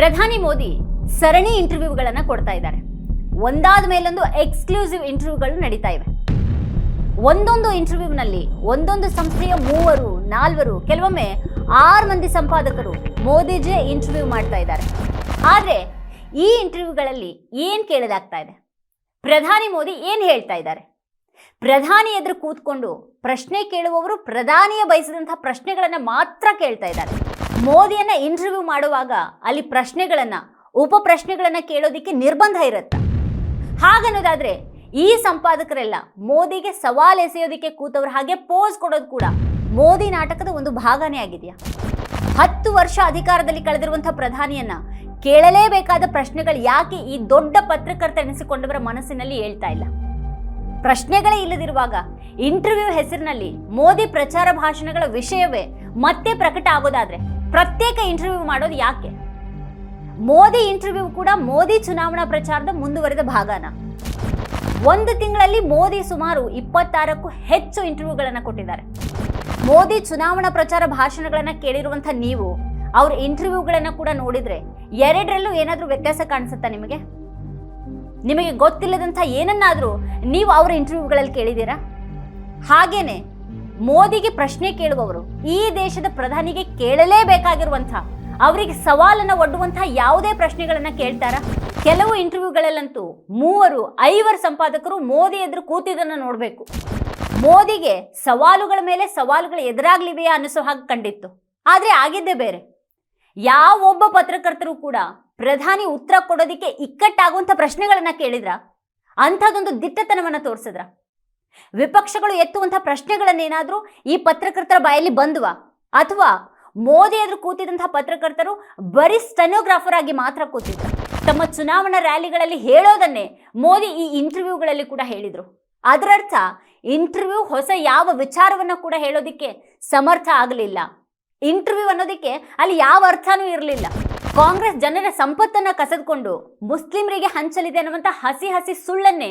ಪ್ರಧಾನಿ ಮೋದಿ ಸರಣಿ ಇಂಟರ್ವ್ಯೂಗಳನ್ನು ಕೊಡ್ತಾ ಇದ್ದಾರೆ. ಒಂದಾದ ಮೇಲೊಂದು ಎಕ್ಸ್ಕ್ಲೂಸಿವ್ ಇಂಟರ್ವ್ಯೂಗಳು ನಡೀತಾ ಇವೆ. ಒಂದೊಂದು ಇಂಟರ್ವ್ಯೂನಲ್ಲಿ ಒಂದೊಂದು ಸಂಸ್ಥೆಯ ಮೂವರು, ನಾಲ್ವರು, ಕೆಲವೊಮ್ಮೆ ಆರು ಮಂದಿ ಸಂಪಾದಕರು ಮೋದಿಜೇ ಇಂಟರ್ವ್ಯೂ ಮಾಡ್ತಾ ಇದ್ದಾರೆ. ಆದರೆ ಈ ಇಂಟರ್ವ್ಯೂಗಳಲ್ಲಿ ಏನು ಕೇಳೋದಾಗ್ತಾ ಇದೆ? ಪ್ರಧಾನಿ ಮೋದಿ ಏನು ಹೇಳ್ತಾ ಇದ್ದಾರೆ? ಪ್ರಧಾನಿ ಎದುರು ಕೂತ್ಕೊಂಡು ಪ್ರಶ್ನೆ ಕೇಳುವವರು ಪ್ರಧಾನಿಯ ಬಯಸಿದಂಥ ಪ್ರಶ್ನೆಗಳನ್ನು ಮಾತ್ರ ಕೇಳ್ತಾ ಇದ್ದಾರೆ. ಮೋದಿಯನ್ನ ಇಂಟರ್ವ್ಯೂ ಮಾಡುವಾಗ ಅಲ್ಲಿ ಪ್ರಶ್ನೆಗಳನ್ನ, ಉಪ ಪ್ರಶ್ನೆಗಳನ್ನ ಕೇಳೋದಿಕ್ಕೆ ನಿರ್ಬಂಧ ಇರುತ್ತೆ. ಹಾಗನ್ನೋದಾದ್ರೆ, ಈ ಸಂಪಾದಕರೆಲ್ಲ ಮೋದಿಗೆ ಸವಾಲ್ ಎಸೆಯೋದಿಕ್ಕೆ ಕೂತವ್ರು ಹಾಗೆ ಪೋಸ್ ಕೊಡೋದು ಕೂಡ ಮೋದಿ ನಾಟಕದ ಒಂದು ಭಾಗನೇ ಆಗಿದೆಯಾ? ಹತ್ತು ವರ್ಷ ಅಧಿಕಾರದಲ್ಲಿ ಕಳೆದಿರುವಂತಹ ಪ್ರಧಾನಿಯನ್ನ ಕೇಳಲೇಬೇಕಾದ ಪ್ರಶ್ನೆಗಳು ಯಾಕೆ ಈ ದೊಡ್ಡ ಪತ್ರಕರ್ತ ಎನಿಸಿಕೊಂಡವರ ಮನಸ್ಸಿನಲ್ಲಿ ಹೇಳ್ತಾ ಇಲ್ಲ? ಪ್ರಶ್ನೆಗಳೇ ಇಲ್ಲದಿರುವಾಗ ಇಂಟರ್ವ್ಯೂ ಹೆಸರಿನಲ್ಲಿ ಮೋದಿ ಪ್ರಚಾರ ಭಾಷಣಗಳ ವಿಷಯವೇ ಮತ್ತೆ ಪ್ರಕಟ ಆಗೋದಾದ್ರೆ ಪ್ರತ್ಯೇಕ ಇಂಟರ್ವ್ಯೂ ಮಾಡೋದು ಯಾಕೆ? ಮೋದಿ ಇಂಟರ್ವ್ಯೂ ಕೂಡ ಮೋದಿ ಚುನಾವಣಾ ಪ್ರಚಾರದ ಮುಂದುವರೆದ ಭಾಗನ. ಒಂದು ತಿಂಗಳಲ್ಲಿ ಮೋದಿ ಸುಮಾರು ಇಪ್ಪತ್ತಾರಕ್ಕೂ ಹೆಚ್ಚು ಇಂಟರ್ವ್ಯೂಗಳನ್ನು ಕೊಟ್ಟಿದ್ದಾರೆ. ಮೋದಿ ಚುನಾವಣಾ ಪ್ರಚಾರ ಭಾಷಣಗಳನ್ನು ಕೇಳಿರುವಂಥ ನೀವು, ಅವ್ರ ಇಂಟರ್ವ್ಯೂಗಳನ್ನು ಕೂಡ ನೋಡಿದ್ರೆ ಎರಡರಲ್ಲೂ ಏನಾದರೂ ವ್ಯತ್ಯಾಸ ಕಾಣಿಸುತ್ತಾ ನಿಮಗೆ? ನಿಮಗೆ ಗೊತ್ತಿಲ್ಲದಂಥ ಏನನ್ನಾದರೂ ನೀವು ಅವರ ಇಂಟರ್ವ್ಯೂಗಳಲ್ಲಿ ಕೇಳಿದ್ದೀರಾ? ಹಾಗೇನೆ ಮೋದಿಗೆ ಪ್ರಶ್ನೆ ಕೇಳುವವರು ಈ ದೇಶದ ಪ್ರಧಾನಿಗೆ ಕೇಳಲೇಬೇಕಾಗಿರುವಂತಹ ಅವರಿಗೆ ಸವಾಲನ್ನು ಒಡ್ಡುವಂತಹ ಯಾವುದೇ ಪ್ರಶ್ನೆಗಳನ್ನ ಕೇಳ್ತಾರ? ಕೆಲವು ಇಂಟರ್ವ್ಯೂಗಳಲ್ಲಂತೂ ಮೂವರು, ಐವರು ಸಂಪಾದಕರು ಮೋದಿ ಎದುರು ಕೂತಿದ್ದನ್ನು ನೋಡಬೇಕು. ಮೋದಿಗೆ ಸವಾಲುಗಳ ಮೇಲೆ ಸವಾಲುಗಳು ಎದುರಾಗ್ಲಿವೆಯಾ ಅನ್ನಿಸೋ ಹಾಗೆ ಕಂಡಿತ್ತು. ಆದರೆ ಆಗಿದ್ದೇ ಬೇರೆ. ಯಾವೊಬ್ಬ ಪತ್ರಕರ್ತರು ಕೂಡ ಪ್ರಧಾನಿ ಉತ್ತರ ಕೊಡೋದಿಕ್ಕೆ ಇಕ್ಕಟ್ಟಾಗುವಂಥ ಪ್ರಶ್ನೆಗಳನ್ನ ಕೇಳಿದ್ರ? ಅಂಥದ್ದೊಂದು ದಿಟ್ಟತನವನ್ನು ತೋರಿಸಿದ್ರ? ವಿಪಕ್ಷಗಳು ಎತ್ತುವಂಥ ಪ್ರಶ್ನೆಗಳನ್ನೇನಾದರೂ ಈ ಪತ್ರಕರ್ತರ ಬಾಯಲ್ಲಿ ಬಂದ್ವಾ? ಅಥವಾ ಮೋದಿ ಎದುರು ಕೂತಿದಂತಹ ಪತ್ರಕರ್ತರು ಬರೀ ಸ್ಟೆನೋಗ್ರಾಫರ್ ಆಗಿ ಮಾತ್ರ ಕೂತಿದ್ರು? ತಮ್ಮ ಚುನಾವಣಾ ರ್ಯಾಲಿಗಳಲ್ಲಿ ಹೇಳೋದನ್ನೇ ಮೋದಿ ಈ ಇಂಟರ್ವ್ಯೂಗಳಲ್ಲಿ ಕೂಡ ಹೇಳಿದರು. ಅದರರ್ಥ ಇಂಟರ್ವ್ಯೂ ಹೊಸ ಯಾವ ವಿಚಾರವನ್ನು ಕೂಡ ಹೇಳೋದಿಕ್ಕೆ ಸಮರ್ಥ ಆಗಲಿಲ್ಲ. ಇಂಟರ್ವ್ಯೂ ಅನ್ನೋದಕ್ಕೆ ಅಲ್ಲಿ ಯಾವ ಅರ್ಥನೂ ಇರಲಿಲ್ಲ. ಕಾಂಗ್ರೆಸ್ ಜನರ ಸಂಪತ್ತನ್ನು ಕಸದ್ಕೊಂಡು ಮುಸ್ಲಿಮರಿಗೆ ಹಂಚಲಿದೆ ಅನ್ನುವಂಥ ಹಸಿ ಹಸಿ ಸುಳ್ಳನ್ನೇ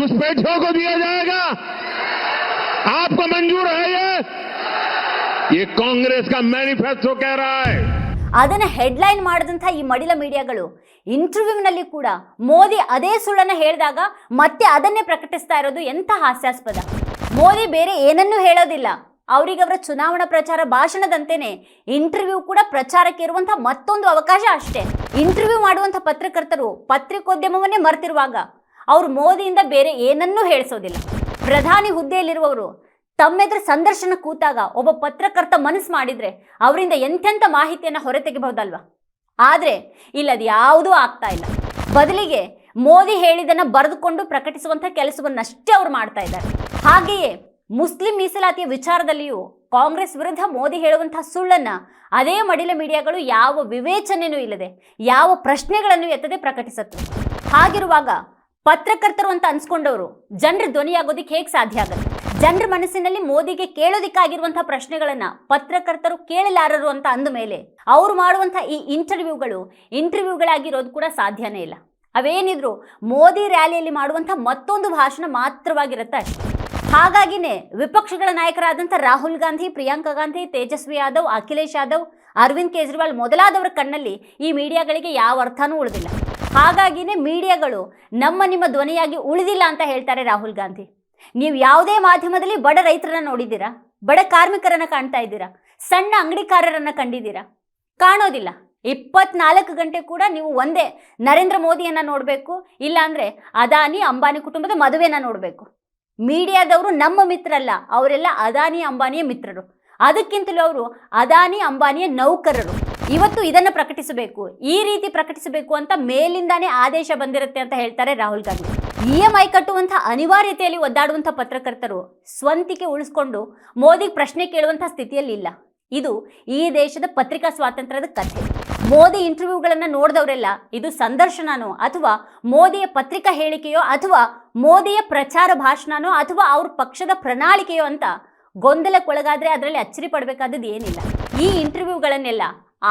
घुसपैठियों को दिया जाएगा आपको मंजूर है ये ये कांग्रेस का मैनिफेस्टो कह रहा है ಅದನ್ನ ಹೆಡ್ಲೈನ್ ಮಾಡಿದಂಥ ಈ ಮಡಿಲ ಮೀಡಿಯಾಗಳು ಇಂಟರ್ವ್ಯೂನಲ್ಲಿ ಕೂಡ ಮೋದಿ ಅದೇ ಸುಳ್ಳನ್ನ ಹೇಳಿದಾಗ ಮತ್ತೆ ಅದನ್ನೇ ಪ್ರಕಟಿಸ್ತಾ ಇರೋದು ಎಂಥ ಹಾಸ್ಯಾಸ್ಪದ ಮೋದಿ ಬೇರೆ ಏನನ್ನೂ ಹೇಳೋದಿಲ್ಲ ಅವರಿಗೆ ಅವರ ಚುನಾವಣಾ ಪ್ರಚಾರ ಭಾಷಣದಂತೆಯೇ ಇಂಟರ್ವ್ಯೂ ಕೂಡ ಪ್ರಚಾರಕ್ಕೆ ಇರುವಂಥ ಮತ್ತೊಂದು ಅವಕಾಶ ಅಷ್ಟೇ ಇಂಟರ್ವ್ಯೂ ಮಾಡುವಂಥ ಪತ್ರಕರ್ತರು ಪತ್ರಿಕೋದ್ಯಮವನ್ನೇ ಮರ್ತಿರುವಾಗ ಅವರು ಮೋದಿಯಿಂದ ಬೇರೆ ಏನನ್ನೂ ಹೇಳಿಸೋದಿಲ್ಲ. ಪ್ರಧಾನಿ ಹುದ್ದೆಯಲ್ಲಿರುವವರು ತಮ್ಮೆದುರು ಸಂದರ್ಶನ ಕೂತಾಗ ಒಬ್ಬ ಪತ್ರಕರ್ತ ಮನಸ್ಸು ಮಾಡಿದರೆ ಅವರಿಂದ ಎಂಥೆಂಥ ಮಾಹಿತಿಯನ್ನು ಹೊರತೆಗೆಬಹುದಲ್ವಾ? ಆದರೆ ಇಲ್ಲದು ಯಾವುದೂ ಆಗ್ತಾ ಇಲ್ಲ. ಬದಲಿಗೆ ಮೋದಿ ಹೇಳಿದ್ದನ್ನು ಬರೆದುಕೊಂಡು ಪ್ರಕಟಿಸುವಂಥ ಕೆಲಸವನ್ನಷ್ಟೇ ಅವರು ಮಾಡ್ತಾ ಇದ್ದಾರೆ. ಹಾಗೆಯೇ ಮುಸ್ಲಿಂ ಮೀಸಲಾತಿಯ ವಿಚಾರದಲ್ಲಿಯೂ ಕಾಂಗ್ರೆಸ್ ವಿರುದ್ಧ ಮೋದಿ ಹೇಳುವಂತಹ ಸುಳ್ಳನ್ನ ಅದೇ ಮಡಿಲ ಮೀಡಿಯಾಗಳು ಯಾವ ವಿವೇಚನೆಯೂ ಇಲ್ಲದೆ ಯಾವ ಪ್ರಶ್ನೆಗಳನ್ನು ಎತ್ತದೆ ಪ್ರಕಟಿಸುತ್ತೆ ಹಾಗಿರುವಾಗ ಪತ್ರಕರ್ತರು ಅಂತ ಅನ್ಸ್ಕೊಂಡವರು. ಜನರ ಧ್ವನಿಯಾಗೋದಿಕ್ಕೆ ಹೇಗೆ ಸಾಧ್ಯ ಆಗುತ್ತೆ? ಜನರ ಮನಸ್ಸಿನಲ್ಲಿ ಮೋದಿಗೆ ಕೇಳೋದಿಕ್ಕಾಗಿರುವಂತಹ ಪ್ರಶ್ನೆಗಳನ್ನ ಪತ್ರಕರ್ತರು ಕೇಳಲಾರರು ಅಂತ ಅಂದ ಮೇಲೆ ಅವ್ರು ಮಾಡುವಂತಹ ಈ ಇಂಟರ್ವ್ಯೂಗಳು, ಇಂಟರ್ವ್ಯೂಗಳಾಗಿರೋದು ಕೂಡ ಸಾಧ್ಯನೇ ಇಲ್ಲ. ಅವೇನಿದ್ರು ಮೋದಿ ರ್ಯಾಲಿಯಲ್ಲಿ ಮಾಡುವಂತಹ ಮತ್ತೊಂದು ಭಾಷಣ ಮಾತ್ರವಾಗಿರುತ್ತೆ. ಹಾಗಾಗಿನೇ ವಿಪಕ್ಷಗಳ ನಾಯಕರಾದಂಥ ರಾಹುಲ್ ಗಾಂಧಿ, ಪ್ರಿಯಾಂಕಾ ಗಾಂಧಿ, ತೇಜಸ್ವಿ ಯಾದವ್, ಅಖಿಲೇಶ್ ಯಾದವ್ ಅರವಿಂದ್ ಕೇಜ್ರಿವಾಲ್ ಮೊದಲಾದವರ ಕಣ್ಣಲ್ಲಿ ಈ ಮೀಡಿಯಾಗಳಿಗೆ ಯಾವ ಅರ್ಥನೂ ಉಳಿದಿಲ್ಲ. ಹಾಗಾಗಿನೇ ಮೀಡಿಯಾಗಳು ನಮ್ಮ ನಿಮ್ಮ ಧ್ವನಿಯಾಗಿ ಉಳಿದಿಲ್ಲ ಅಂತ ಹೇಳ್ತಾರೆ ರಾಹುಲ್ ಗಾಂಧಿ. ನೀವು ಯಾವುದೇ ಮಾಧ್ಯಮದಲ್ಲಿ ಬಡ ರೈತರನ್ನ ನೋಡಿದ್ದೀರಾ? ಬಡ ಕಾರ್ಮಿಕರನ್ನ ಕಾಣ್ತಾ ಇದ್ದೀರಾ? ಸಣ್ಣ ಅಂಗಡಿಕಾರರನ್ನ ಕಂಡಿದ್ದೀರಾ? ಕಾಣೋದಿಲ್ಲ. ಇಪ್ಪತ್ನಾಲ್ಕು ಗಂಟೆ ಕೂಡ ನೀವು ಒಂದೇ ನರೇಂದ್ರ ಮೋದಿಯನ್ನ ನೋಡಬೇಕು ಇಲ್ಲಾಂದ್ರೆ ಅದಾನಿ ಅಂಬಾನಿ ಕುಟುಂಬದ ಮದುವೆನ ನೋಡಬೇಕು. ಮೀಡಿಯಾದವರು ನಮ್ಮ ಮಿತ್ರರಲ್ಲ, ಅವರೆಲ್ಲ ಅದಾನಿ ಅಂಬಾನಿಯ ಮಿತ್ರರು. ಅದಕ್ಕಿಂತಲೂ ಅವರು ಅದಾನಿ, ಅಂಬಾನಿಯ ನೌಕರರು. ಇವತ್ತು ಇದನ್ನು ಪ್ರಕಟಿಸಬೇಕು. ಈ ರೀತಿ ಪ್ರಕಟಿಸಬೇಕು ಅಂತ ಮೇಲಿಂದಾನೇ ಆದೇಶ ಬಂದಿರುತ್ತೆ ಅಂತ ಹೇಳ್ತಾರೆ Rahul Gandhi. E M I ಕಟ್ಟುವಂಥ ಅನಿವಾರ್ಯತೆಯಲ್ಲಿ ಒದ್ದಾಡುವಂಥ ಪತ್ರಕರ್ತರು ಸ್ವಂತಿಕೆ ಉಳಿಸ್ಕೊಂಡು ಮೋದಿ ಪ್ರಶ್ನೆ ಕೇಳುವಂಥ ಸ್ಥಿತಿಯಲ್ಲಿ ಇಲ್ಲ ಇದು ಈ ದೇಶದ ಪತ್ರಿಕಾ ಸ್ವಾತಂತ್ರ್ಯದ ಕಥೆ. ಮೋದಿ ಇಂಟರ್ವ್ಯೂಗಳನ್ನು ನೋಡಿದವರೆಲ್ಲ ಇದು ಸಂದರ್ಶನನೋ ಅಥವಾ ಮೋದಿಯ ಪತ್ರಿಕಾ ಹೇಳಿಕೆಯೋ ಅಥವಾ ಮೋದಿಯ ಪ್ರಚಾರ ಭಾಷಣನೋ ಅಥವಾ ಅವ್ರ ಪಕ್ಷದ ಪ್ರಣಾಳಿಕೆಯೋ ಅಂತ ಗೊಂದಲಕ್ಕೊಳಗಾದ್ರೆ ಅದರಲ್ಲಿ ಅಚ್ಚರಿ ಪಡಬೇಕಾದದ್ದು ಏನಿಲ್ಲ. ಈ ಇಂಟರ್ವ್ಯೂಗಳನ್ನೆಲ್ಲ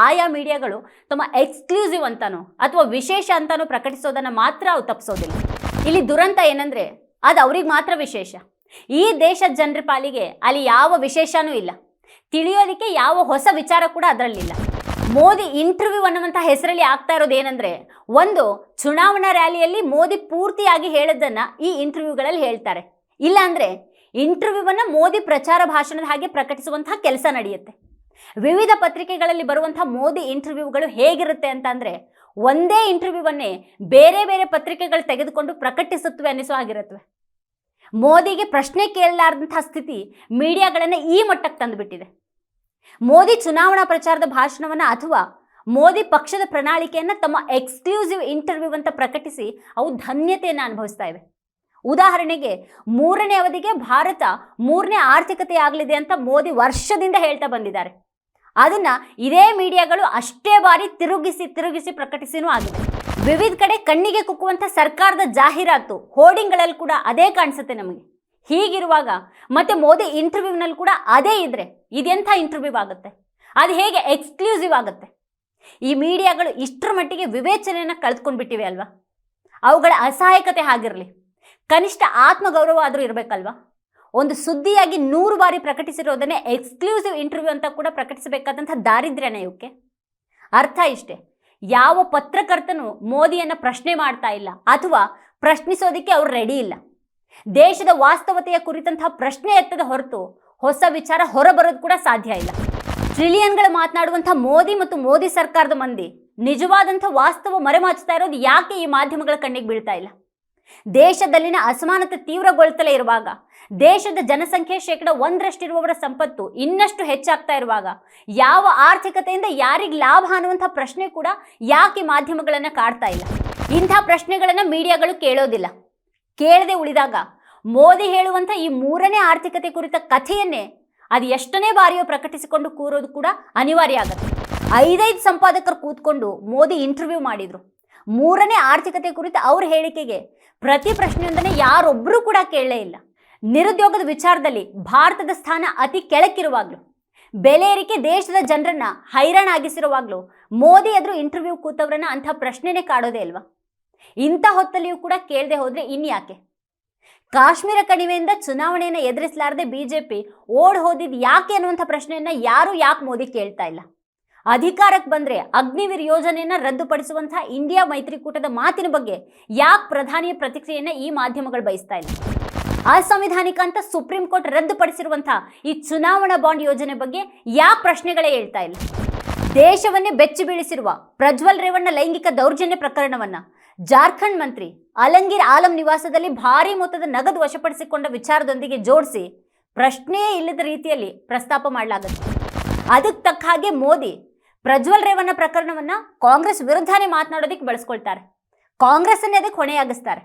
ಆಯಾ ಮೀಡಿಯಾಗಳು ತಮ್ಮ ಎಕ್ಸ್ಕ್ಲೂಸಿವ್ ಅಂತಾನೋ ಅಥವಾ ವಿಶೇಷ ಅಂತಾನೋ ಪ್ರಕಟಿಸೋದನ್ನು ಮಾತ್ರ ಅವು ತಪ್ಪಿಸೋದಿಲ್ಲ ಇಲ್ಲಿ ದುರಂತ ಏನಂದರೆ ಅದು ಅವ್ರಿಗೆ ಮಾತ್ರ ವಿಶೇಷ. ಈ ದೇಶದ ಜನರ ಪಾಲಿಗೆ ಅಲ್ಲಿ ಯಾವ ವಿಶೇಷನೂ ಇಲ್ಲ. ತಿಳಿಯೋದಕ್ಕೆ ಯಾವ ಹೊಸ ವಿಚಾರ ಕೂಡ ಅದರಲ್ಲಿಲ್ಲ. ಮೋದಿ ಇಂಟರ್ವ್ಯೂ ಅನ್ನುವಂಥ ಹೆಸರಲ್ಲಿ ಆಗ್ತಾ ಇರೋದು ಏನಂದರೆ ಒಂದು ಚುನಾವಣಾ ರ್ಯಾಲಿಯಲ್ಲಿ ಮೋದಿ ಪೂರ್ತಿಯಾಗಿ ಹೇಳದನ್ನ ಈ ಇಂಟರ್ವ್ಯೂಗಳಲ್ಲಿ ಹೇಳ್ತಾರೆ. ಇಲ್ಲ ಅಂದ್ರೆ ಇಂಟರ್ವ್ಯೂವನ್ನ ಮೋದಿ ಪ್ರಚಾರ ಭಾಷಣದ ಹಾಗೆ ಪ್ರಕಟಿಸುವಂತಹ ಕೆಲಸ ನಡೆಯುತ್ತೆ. ವಿವಿಧ ಪತ್ರಿಕೆಗಳಲ್ಲಿ ಬರುವಂತಹ ಮೋದಿ ಇಂಟರ್ವ್ಯೂಗಳು ಹೇಗಿರುತ್ತೆ ಅಂತ ಅಂದ್ರೆ ಒಂದೇ ಇಂಟರ್ವ್ಯೂವನ್ನೇ ಬೇರೆ ಬೇರೆ ಪತ್ರಿಕೆಗಳು ತೆಗೆದುಕೊಂಡು ಪ್ರಕಟಿಸುತ್ತವೆ ಅನ್ನಿಸೋ ಆಗಿರುತ್ತವೆ ಮೋದಿಗೆ ಪ್ರಶ್ನೆ ಕೇಳಲಾರ್ದಂತಹ ಸ್ಥಿತಿ ಮೀಡಿಯಾಗಳನ್ನು ಈ ಮಟ್ಟಕ್ಕೆ ತಂದುಬಿಟ್ಟಿದೆ. ಮೋದಿ ಚುನಾವಣಾ ಪ್ರಚಾರದ ಭಾಷಣವನ್ನು ಅಥವಾ ಮೋದಿ ಪಕ್ಷದ ಪ್ರಣಾಳಿಕೆಯನ್ನು ತಮ್ಮ ಎಕ್ಸ್ಕ್ಲೂಸಿವ್ ಇಂಟರ್ವ್ಯೂ ಅಂತ ಪ್ರಕಟಿಸಿ ಅವು ಧನ್ಯತೆಯನ್ನು ಅನುಭವಿಸ್ತಾ ಇವೆ. ಉದಾಹರಣೆಗೆ ಮೂರನೇ ಅವಧಿಗೆ ಭಾರತ ಮೂರನೇ ಆರ್ಥಿಕತೆ ಆಗಲಿದೆ ಅಂತ ಮೋದಿ ವರ್ಷದಿಂದ ಹೇಳ್ತಾ ಬಂದಿದ್ದಾರೆ. ಅದನ್ನ ಇದೇ ಮೀಡಿಯಾಗಳು ಅಷ್ಟೇ ಬಾರಿ ತಿರುಗಿಸಿ ತಿರುಗಿಸಿ ಪ್ರಕಟಿಸಿನೂ ಆಗಿದೆ. ವಿವಿಧ ಕಡೆ ಕಣ್ಣಿಗೆ ಕುಕ್ಕುವಂಥ ಸರ್ಕಾರದ ಜಾಹೀರಾತು ಹೋರ್ಡಿಂಗ್ಗಳಲ್ಲಿ ಕೂಡ ಅದೇ ಕಾಣಿಸುತ್ತೆ ನಮಗೆ. ಹೀಗಿರುವಾಗ ಮತ್ತೆ ಮೋದಿ ಇಂಟರ್ವ್ಯೂನಲ್ಲಿ ಕೂಡ ಅದೇ ಇದ್ರೆ ಇದೆಂಥ ಇಂಟರ್ವ್ಯೂ ಆಗುತ್ತೆ? ಅದು ಹೇಗೆ ಎಕ್ಸ್ಕ್ಲೂಸಿವ್ ಆಗುತ್ತೆ? ಈ ಮೀಡಿಯಾಗಳು ಇಷ್ಟರ ಮಟ್ಟಿಗೆ ವಿವೇಚನೆಯನ್ನು ಕಳೆದುಕೊಂಡ್ಬಿಟ್ಟಿವೆ ಅಲ್ವಾ? ಅವುಗಳ ಅಸಹಾಯಕತೆ ಹಾಗಿರಲಿ. ಕನಿಷ್ಠ ಆತ್ಮಗೌರವ ಆದರೂ ಇರಬೇಕಲ್ವಾ? ಒಂದು ಸುದ್ದಿಯಾಗಿ ನೂರು ಬಾರಿ ಪ್ರಕಟಿಸಿರೋದನ್ನೇ ಎಕ್ಸ್ಕ್ಲೂಸಿವ್ ಇಂಟರ್ವ್ಯೂ ಅಂತ ಕೂಡ ಪ್ರಕಟಿಸಬೇಕಾದಂಥ ದಾರಿದ್ರ್ಯನ ಇವಕ್ಕೆ. ಅರ್ಥ ಇಷ್ಟೇ. ಯಾವ ಪತ್ರಕರ್ತನು ಮೋದಿಯನ್ನು ಪ್ರಶ್ನೆ ಮಾಡ್ತಾ ಇಲ್ಲ ಅಥವಾ ಪ್ರಶ್ನಿಸೋದಕ್ಕೆ ಅವ್ರು ರೆಡಿ ಇಲ್ಲ. ದೇಶದ ವಾಸ್ತವತೆಯ ಕುರಿತಂತಹ ಪ್ರಶ್ನೆ ಎತ್ತದ ಹೊರತು ಹೊಸ ವಿಚಾರ ಹೊರಬರೋದು ಕೂಡ ಸಾಧ್ಯ ಇಲ್ಲ. ಟ್ರಿಲಿಯನ್ಗಳು ಮಾತನಾಡುವಂಥ ಮೋದಿ ಮತ್ತು ಮೋದಿ ಸರ್ಕಾರದ ಮಂದಿ ನಿಜವಾದಂಥ ವಾಸ್ತವ ಮರೆಮಾಚ್ತಾ ಇರೋದು ಯಾಕೆ ಈ ಮಾಧ್ಯಮಗಳ ಕಣ್ಣಿಗೆ ಬೀಳ್ತಾ ಇಲ್ಲ? ದೇಶದಲ್ಲಿನ ಅಸಮಾನತೆ ತೀವ್ರಗೊಳ್ತಲೇ ಇರುವಾಗ, ದೇಶದ ಜನಸಂಖ್ಯೆ ಶೇಕಡ ಒಂದರಷ್ಟಿರುವವರ ಸಂಪತ್ತು ಇನ್ನಷ್ಟು ಹೆಚ್ಚಾಗ್ತಾ ಇರುವಾಗ, ಯಾವ ಆರ್ಥಿಕತೆಯಿಂದ ಯಾರಿಗೆ ಲಾಭ ಅನ್ನುವಂಥ ಪ್ರಶ್ನೆ ಕೂಡ ಯಾಕೆ ಮಾಧ್ಯಮಗಳನ್ನು ಕಾಡ್ತಾ ಇಲ್ಲ? ಇಂಥ ಪ್ರಶ್ನೆಗಳನ್ನು ಮೀಡಿಯಾಗಳು ಕೇಳೋದಿಲ್ಲ. ಕೇಳದೆ ಉಳಿದಾಗ, ಮೋದಿ ಹೇಳುವಂಥ ಈ ಮೂರನೇ ಆರ್ಥಿಕತೆ ಕುರಿತ ಕಥೆಯನ್ನೇ ಅದು ಎಷ್ಟನೇ ಬಾರಿಯೋ ಪ್ರಕಟಿಸಿಕೊಂಡು ಕೂರೋದು ಕೂಡ ಅನಿವಾರ್ಯ ಆಗುತ್ತೆ. ಐದೈದು ಸಂಪಾದಕರು ಕೂತ್ಕೊಂಡು ಮೋದಿ ಇಂಟರ್ವ್ಯೂ ಮಾಡಿದ್ರು. ಮೂರನೇ ಆರ್ಥಿಕತೆ ಕುರಿತ ಅವ್ರ ಹೇಳಿಕೆಗೆ ಪ್ರತಿ ಪ್ರಶ್ನೆಯೊಂದನ್ನೇ ಯಾರೊಬ್ಬರೂ ಕೂಡ ಕೇಳಲೇ ಇಲ್ಲ. ನಿರುದ್ಯೋಗದ ವಿಚಾರದಲ್ಲಿ ಭಾರತದ ಸ್ಥಾನ ಅತಿ ಕೆಳಕ್ಕಿರುವಾಗಲೂ, ಬೆಲೆ ಏರಿಕೆ ದೇಶದ ಜನರನ್ನ ಹೈರಾಣಾಗಿಸಿರುವಾಗಲೂ, ಮೋದಿ ಎದುರು ಇಂಟರ್ವ್ಯೂ ಕೂತವ್ರನ್ನ ಅಂಥ ಪ್ರಶ್ನೆನೇ ಕಾಡೋದೇ ಅಲ್ವಾ ಇಂಥ ಹೊತ್ತಲ್ಲಿಯೂ ಕೂಡ ಕೇಳದೆ ಹೋದರೆ ಇನ್ಯಾಕೆ? ಕಾಶ್ಮೀರ ಕಣಿವೆಯಿಂದ ಚುನಾವಣೆಯನ್ನು ಎದುರಿಸಲಾರದೆ ಬಿಜೆಪಿ ಓಡ್ ಹೋದಿದ್ದು ಯಾಕೆ ಅನ್ನುವಂಥ ಪ್ರಶ್ನೆಯನ್ನ ಯಾರು ಯಾಕೆ ಮೋದಿ ಕೇಳ್ತಾ ಇಲ್ಲ? ಅಧಿಕಾರಕ್ಕೆ ಬಂದರೆ ಅಗ್ನಿವೀರ್ ಯೋಜನೆಯನ್ನ ರದ್ದುಪಡಿಸುವಂತಹ ಇಂಡಿಯಾ ಮೈತ್ರಿಕೂಟದ ಮಾತಿನ ಬಗ್ಗೆ ಯಾಕೆ ಪ್ರಧಾನಿಯ ಪ್ರತಿಕ್ರಿಯೆಯನ್ನು ಈ ಮಾಧ್ಯಮಗಳು ಬಯಸ್ತಾ ಇಲ್ಲ? ಅಸಂವಿಧಾನಿಕ ಅಂತ ಸುಪ್ರೀಂ ಕೋರ್ಟ್ ರದ್ದುಪಡಿಸಿರುವಂತಹ ಈ ಚುನಾವಣಾ ಬಾಂಡ್ ಯೋಜನೆ ಬಗ್ಗೆ ಯಾಕೆ ಪ್ರಶ್ನೆಗಳೇ ಹೇಳ್ತಾ ಇಲ್ಲ? ದೇಶವನ್ನೇ ಬೆಚ್ಚಿ ಬೀಳಿಸಿರುವ ಪ್ರಜ್ವಲ್ ರೇವಣ್ಣ ಲೈಂಗಿಕ ದೌರ್ಜನ್ಯ ಪ್ರಕರಣವನ್ನ ಜಾರ್ಖಂಡ್ ಮಂತ್ರಿ ಅಲಂಗೀರ್ ಆಲಂ ನಿವಾಸದಲ್ಲಿ ಭಾರೀ ಮೊತ್ತದ ನಗದು ವಶಪಡಿಸಿಕೊಂಡ ವಿಚಾರದೊಂದಿಗೆ ಜೋಡಿಸಿ ಪ್ರಶ್ನೆಯೇ ಇಲ್ಲದ ರೀತಿಯಲ್ಲಿ ಪ್ರಸ್ತಾಪ ಮಾಡಲಾಗುತ್ತೆ. ಅದಕ್ಕೆ ತಕ್ಕ ಹಾಗೆ ಮೋದಿ ಪ್ರಜ್ವಲ್ ರೇವಣ್ಣ ಪ್ರಕರಣವನ್ನ ಕಾಂಗ್ರೆಸ್ ವಿರುದ್ಧನೇ ಮಾತನಾಡೋದಕ್ಕೆ ಬಳಸ್ಕೊಳ್ತಾರೆ. ಕಾಂಗ್ರೆಸ್ಸನ್ನೇ ಅದಕ್ಕೆ ಹೊಣೆಯಾಗಿಸ್ತಾರೆ.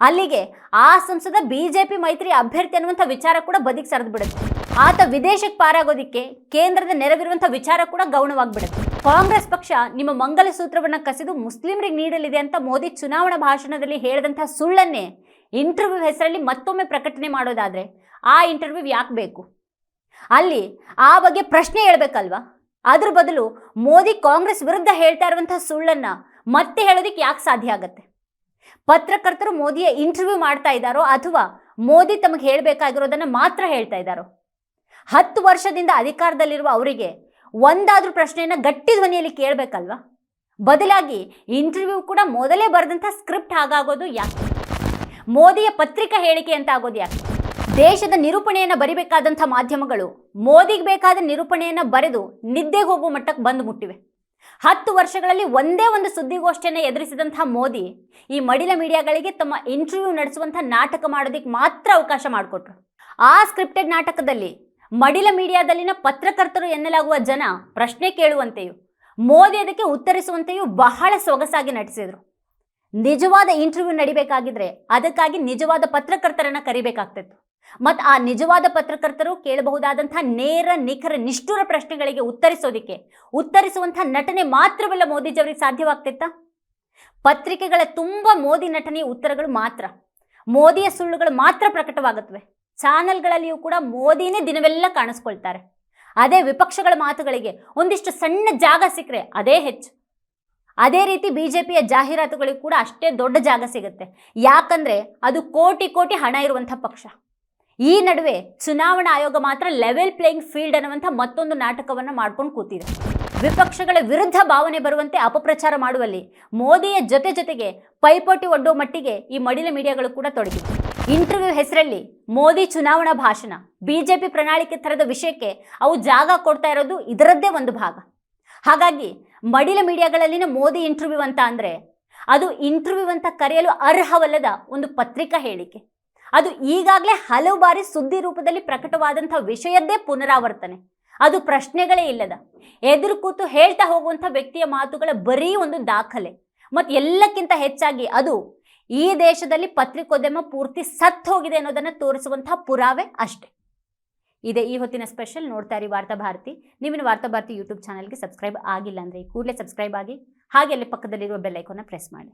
ಅಲ್ಲಿಗೆ ಆ ಸಂಸದ ಬಿಜೆಪಿ ಮೈತ್ರಿ ಅಭ್ಯರ್ಥಿ ಅನ್ನುವಂಥ ವಿಚಾರ ಕೂಡ ಬದಿಗೆ ಸರಿದು ಬಿಡುತ್ತೆ. ಆತ ವಿದೇಶಕ್ಕೆ ಪಾರಾಗೋದಿಕ್ಕೆ ಕೇಂದ್ರದ ನೆರವಿರುವಂಥ ವಿಚಾರ ಕೂಡ ಗೌಣವಾಗ್ಬಿಡುತ್ತೆ. ಕಾಂಗ್ರೆಸ್ ಪಕ್ಷ ನಿಮ್ಮ ಮಂಗಲ ಸೂತ್ರವನ್ನು ಕಸಿದು ಮುಸ್ಲಿಮರಿಗೆ ನೀಡಲಿದೆ ಅಂತ ಮೋದಿ ಚುನಾವಣಾ ಭಾಷಣದಲ್ಲಿ ಹೇಳಿದಂಥ ಸುಳ್ಳನ್ನೇ ಇಂಟರ್ವ್ಯೂ ಹೆಸರಲ್ಲಿ ಮತ್ತೊಮ್ಮೆ ಪ್ರಕಟಣೆ ಮಾಡೋದಾದ್ರೆ ಆ ಇಂಟರ್ವ್ಯೂ ಯಾಕೆ ಬೇಕು? ಅಲ್ಲಿ ಆ ಬಗ್ಗೆ ಪ್ರಶ್ನೆ ಹೇಳ್ಬೇಕಲ್ವಾ? ಅದ್ರ ಬದಲು ಮೋದಿ ಕಾಂಗ್ರೆಸ್ ವಿರುದ್ಧ ಹೇಳ್ತಾ ಇರುವಂತಹ ಸುಳ್ಳನ್ನ ಮತ್ತೆ ಹೇಳೋದಕ್ಕೆ ಯಾಕೆ ಸಾಧ್ಯ ಆಗತ್ತೆ? ಪತ್ರಕರ್ತರು ಮೋದಿಯ ಇಂಟರ್ವ್ಯೂ ಮಾಡ್ತಾ ಇದ್ದಾರೋ ಅಥವಾ ಮೋದಿ ತಮಗೆ ಹೇಳಬೇಕಾಗಿರೋದನ್ನ ಮಾತ್ರ ಹೇಳ್ತಾ ಇದ್ದಾರೋ? ಹತ್ತು ವರ್ಷದಿಂದ ಅಧಿಕಾರದಲ್ಲಿರುವ ಅವರಿಗೆ ಒಂದಾದ್ರೂ ಪ್ರಶ್ನೆಯನ್ನ ಗಟ್ಟಿ ಧ್ವನಿಯಲ್ಲಿ ಕೇಳಬೇಕಲ್ವಾ? ಬದಲಾಗಿ ಇಂಟರ್ವ್ಯೂ ಕೂಡ ಮೊದಲೇ ಬರೆದಂಥ ಸ್ಕ್ರಿಪ್ಟ್ ಹಾಗಾಗೋದು ಯಾಕೆ? ಮೋದಿಯ ಪತ್ರಿಕಾ ಹೇಳಿಕೆ ಅಂತ ಆಗೋದು ಯಾಕೆ? ದೇಶದ ನಿರೂಪಣೆಯನ್ನು ಬರಿಬೇಕಾದಂಥ ಮಾಧ್ಯಮಗಳು, ಮೋದಿಗೆ ಬೇಕಾದ ನಿರೂಪಣೆಯನ್ನು ಬರೆದು ನಿದ್ದೆಗೆ ಹೋಗುವ ಮಟ್ಟಕ್ಕೆ ಬಂದು ಮುಟ್ಟಿವೆ. ಹತ್ತು ವರ್ಷಗಳಲ್ಲಿ ಒಂದೇ ಒಂದು ಸುದ್ದಿಗೋಷ್ಠಿಯನ್ನು ಎದುರಿಸಿದಂಥ ಮೋದಿ ಈ ಮಡಿಲ ಮೀಡಿಯಾಗಳಿಗೆ ತಮ್ಮ ಇಂಟರ್ವ್ಯೂ ನಡೆಸುವಂಥ ನಾಟಕ ಮಾಡೋದಕ್ಕೆ ಮಾತ್ರ ಅವಕಾಶ ಮಾಡಿಕೊಟ್ರು. ಆ ಸ್ಕ್ರಿಪ್ಟೆಡ್ ನಾಟಕದಲ್ಲಿ ಮಡಿಲ ಮೀಡಿಯಾದಲ್ಲಿನ ಪತ್ರಕರ್ತರು ಎನ್ನಲಾಗುವ ಜನ ಪ್ರಶ್ನೆ ಕೇಳುವಂತೆಯೂ, ಮೋದಿ ಅದಕ್ಕೆ ಉತ್ತರಿಸುವಂತೆಯೂ ಬಹಳ ಸೊಗಸಾಗಿ ನಟಿಸಿದರು. ನಿಜವಾದ ಇಂಟರ್ವ್ಯೂ ನಡಿಬೇಕಾಗಿದ್ರೆ ಅದಕ್ಕಾಗಿ ನಿಜವಾದ ಪತ್ರಕರ್ತರನ್ನು ಕರಿಬೇಕಾಗ್ತಿತ್ತು. ಮತ್ತು ಆ ನಿಜವಾದ ಪತ್ರಕರ್ತರು ಕೇಳಬಹುದಾದಂಥ ನೇರ, ನಿಖರ, ನಿಷ್ಠುರ ಪ್ರಶ್ನೆಗಳಿಗೆ ಉತ್ತರಿಸೋದಿಕ್ಕೆ, ಉತ್ತರಿಸುವಂಥ ನಟನೆ ಮಾತ್ರವಲ್ಲ ಮೋದಿಜಿಯವರಿಗೆ ಸಾಧ್ಯವಾಗ್ತಿತ್ತಾ? ಪತ್ರಿಕೆಗಳ ತುಂಬ ಮೋದಿ ನಟನೆಯ ಉತ್ತರಗಳು ಮಾತ್ರ. ಮೋದಿಯ ಸುಳ್ಳುಗಳು ಮಾತ್ರ ಪ್ರಕಟವಾಗುತ್ತವೆ. ಚಾನೆಲ್ಗಳಲ್ಲಿಯೂ ಕೂಡ ಮೋದಿನೇ ದಿನವೆಲ್ಲ ಕಾಣಿಸ್ಕೊಳ್ತಾರೆ. ಅದೇ ವಿಪಕ್ಷಗಳ ಮಾತುಗಳಿಗೆ ಒಂದಿಷ್ಟು ಸಣ್ಣ ಜಾಗ ಸಿಕ್ಕರೆ ಅದೇ ಹೆಚ್ಚು. ಅದೇ ರೀತಿ ಬಿ ಜೆ ಪಿಯ ಜಾಹೀರಾತುಗಳಿಗೂ ಕೂಡ ಅಷ್ಟೇ ದೊಡ್ಡ ಜಾಗ ಸಿಗುತ್ತೆ. ಯಾಕಂದ್ರೆ ಅದು ಕೋಟಿ ಕೋಟಿ ಹಣ ಇರುವಂಥ ಪಕ್ಷ. ಈ ನಡುವೆ ಚುನಾವಣಾ ಆಯೋಗ ಮಾತ್ರ ಲೆವೆಲ್ ಪ್ಲೇಯಿಂಗ್ ಫೀಲ್ಡ್ ಅನ್ನುವಂಥ ಮತ್ತೊಂದು ನಾಟಕವನ್ನು ಮಾಡ್ಕೊಂಡು ಕೂತಿದೆ. ವಿಪಕ್ಷಗಳ ವಿರುದ್ಧ ಭಾವನೆ ಬರುವಂತೆ ಅಪಪ್ರಚಾರ ಮಾಡುವಲ್ಲಿ ಮೋದಿಯ ಜೊತೆ ಜೊತೆಗೆ ಪೈಪೋಟಿ ಒಡ್ಡೋ ಮಟ್ಟಿಗೆ ಈ ಮಡಿಲ ಮೀಡಿಯಾಗಳು ಕೂಡ ತೊಡಗಿವೆ. ಇಂಟರ್ವ್ಯೂ ಹೆಸರಲ್ಲಿ ಮೋದಿ ಚುನಾವಣಾ ಭಾಷಣ, ಬಿಜೆಪಿ ಪ್ರಣಾಳಿಕೆ ಥರದ ವಿಷಯಕ್ಕೆ ಅವು ಜಾಗ ಕೊಡ್ತಾ ಇರೋದು ಇದರದ್ದೇ ಒಂದು ಭಾಗ. ಹಾಗಾಗಿ ಮಡಿಲ ಮೀಡಿಯಾಗಳಲ್ಲಿನ ಮೋದಿ ಇಂಟರ್ವ್ಯೂ ಅಂತ ಅಂದರೆ ಅದು ಇಂಟರ್ವ್ಯೂ ಅಂತ ಕರೆಯಲು ಅರ್ಹವಲ್ಲದ ಒಂದು ಪತ್ರಿಕಾ ಹೇಳಿಕೆ. ಅದು ಈಗಾಗಲೇ ಹಲವು ಬಾರಿ ಸುದ್ದಿ ರೂಪದಲ್ಲಿ ಪ್ರಕಟವಾದಂಥ ವಿಷಯದ್ದೇ ಪುನರಾವರ್ತನೆ. ಅದು ಪ್ರಶ್ನೆಗಳೇ ಇಲ್ಲದ. ಎದುರು ಕೂತು ಹೇಳ್ತಾ ಹೋಗುವಂಥ ವ್ಯಕ್ತಿಯ ಮಾತುಗಳ ಬರೀ ಒಂದು ದಾಖಲೆ. ಮತ್ತು ಎಲ್ಲಕ್ಕಿಂತ ಹೆಚ್ಚಾಗಿ ಅದು ಈ ದೇಶದಲ್ಲಿ ಪತ್ರಿಕೋದ್ಯಮ ಪೂರ್ತಿ ಸತ್ತು ಹೋಗಿದೆ ಅನ್ನೋದನ್ನು ತೋರಿಸುವಂತಹ ಪುರಾವೆ ಅಷ್ಟೇ. ಇದೆ ಈ ಹೊತ್ತಿನ ಸ್ಪೆಷಲ್ ನೋಡ್ತಾ ಇರಿ ವಾರ್ತಾ ಭಾರತಿ. ನೀವಿನ ವಾರ್ತಾ ಭಾರತಿ ಯೂಟ್ಯೂಬ್ ಚಾನಲ್ಗೆ ಸಬ್ಸ್ಕ್ರೈಬ್ ಆಗಿಲ್ಲ ಅಂದರೆ ಕೂಡಲೇ ಸಬ್ಸ್ಕ್ರೈಬ್ ಆಗಿ ಹಾಗೆ ಅಲ್ಲಿ ಪಕ್ಕದಲ್ಲಿರುವ ಬೆಲ್ಲೈಕೋನ ಪ್ರೆಸ್ ಮಾಡಿ.